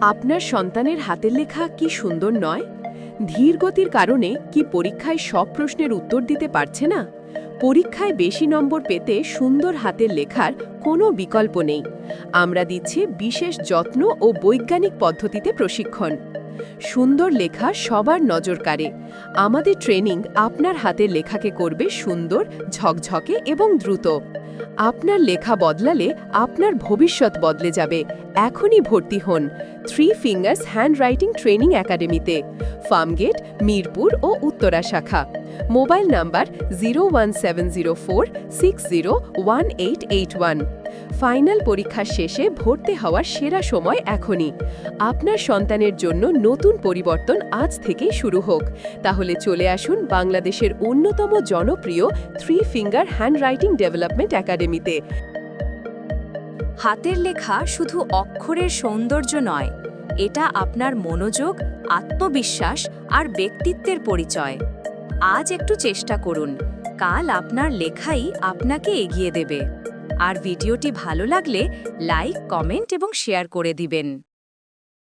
আপনার সন্তানের হাতের লেখা কি সুন্দর নয়? ধীর গতির কারণে কি পরীক্ষায় সব প্রশ্নের উত্তর দিতে পারছে না? পরীক্ষায় বেশি নম্বর পেতে সুন্দর হাতের লেখার কোনো বিকল্প নেই। আমরা দিচ্ছি বিশেষ যত্ন ও বৈজ্ঞানিক পদ্ধতিতে প্রশিক্ষণ। সুন্দর লেখা সবার নজর কাড়ে। আমাদের ট্রেনিং আপনার হাতের লেখাকে করবে সুন্দর, ঝকঝকে এবং দ্রুত। আপনার লেখা বদলালে আপনার ভবিষ্যৎ বদলে যাবে। এখনই ভর্তি হন থ্রি ফিঙ্গার্স হ্যান্ডরাইটিং ট্রেনিং একাডেমিতে। ফার্মগেট, মিরপুর ও উত্তরা শাখা। মোবাইল নাম্বার জিরো ফাইনাল পরীক্ষার শেষে ভর্তি হওয়ার সেরা সময় এখনই। আপনার সন্তানের জন্য নতুন পরিবর্তন আজ থেকেই শুরু হোক। তাহলে চলে আসুন বাংলাদেশের অন্যতম জনপ্রিয় থ্রি ফিঙ্গার হ্যান্ডরাইটিং ডেভেলপমেন্ট একাডেমিতে হাতের লেখা শুধু অক্ষরের সৌন্দর্য নয়, এটা আপনার মনোযোগ, আত্মবিশ্বাস আর ব্যক্তিত্বের পরিচয়। আজ একটু চেষ্টা করুন। কাল আপনার লেখাই আপনাকে এগিয়ে দেবে। আর ভিডিওটি ভালো লাগলে লাইক, কমেন্ট এবং শেয়ার করে দিবেন।